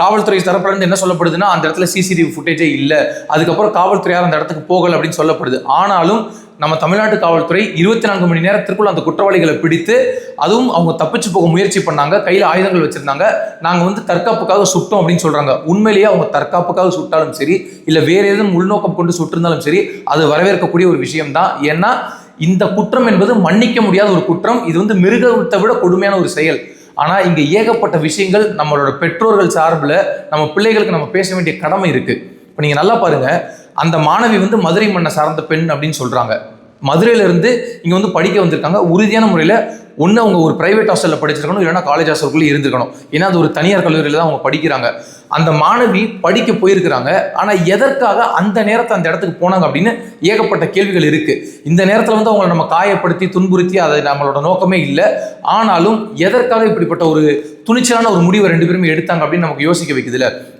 காவல்துறை தரப்புல என்ன சொல்லப்படுதுன்னா அந்த இடத்துல சிசிடிவி ஃபுட்டேஜே இல்லை. அதுக்கப்புறம் காவல்துறையார் அந்த இடத்துக்கு போகல அப்படின்னு சொல்லப்படுது. ஆனாலும் நம்ம தமிழ்நாட்டு காவல்துறை இருபத்தி நான்கு மணி நேரத்திற்குள் அந்த குற்றவாளிகளை பிடித்து அதுவும் அவங்க தப்பிச்சு போக முயற்சி பண்ணாங்க. கையில் ஆயுதங்கள் வச்சிருந்தாங்க. நாங்கள் வந்து தற்காப்புக்காக சுட்டோம் அப்படின்னு சொல்றாங்க. உண்மையிலேயே அவங்க தற்காப்புக்காக சுட்டாலும் சரி இல்லை வேற ஏதும் உள்நோக்கம் கொண்டு சுட்டிருந்தாலும் சரி அது வரவேற்கக்கூடிய ஒரு விஷயம் தான் ஏன்னா இந்த குற்றம் என்பது மன்னிக்க முடியாத ஒரு குற்றம். இது வந்து மிருகத்தை விட கொடுமையான ஒரு செயல். ஆனால் இங்கே ஏகப்பட்ட விஷயங்கள் நம்மளோட பெற்றோர்கள் சார்பில் நம்ம பிள்ளைகளுக்கு நம்ம பேச வேண்டிய கடமை இருக்குது இப்போ நீங்கள் நல்லா பாருங்கள் அந்த மாணவி வந்து மதுரை மண்ணை சார்ந்த பெண் அப்படின்னு சொல்கிறாங்க மதுரையிலேருந்து இங்கே வந்து படிக்க வந்திருக்காங்க. உறுதியான முறையில் ஒன்று அவங்க ஒரு பிரைவேட் ஹாஸ்டலில் படிச்சிருக்கணும் இல்லைன்னா காலேஜ் ஹாஸ்டலுக்குள்ளே இருந்திருக்கணும். ஏன்னா அது ஒரு தனியார் கல்லூரியில் தான் அவங்க படிக்கிறாங்க. அந்த மாணவி படிக்க போயிருக்கிறாங்க. ஆனால் எதற்காக அந்த நேரத்தை அந்த இடத்துக்கு போனாங்க அப்படின்னு ஏகப்பட்ட கேள்விகள் இருக்குது இந்த நேரத்தில் வந்து அவங்களை நம்ம காயப்படுத்தி துன்புறுத்தி அதை நம்மளோட நோக்கமே இல்லை. ஆனாலும் எதற்காக இப்படிப்பட்ட ஒரு துணிச்சலான ஒரு முடிவை ரெண்டு பேருமே எடுத்தாங்க அப்படின்னு நமக்கு யோசிக்க வைக்குதுல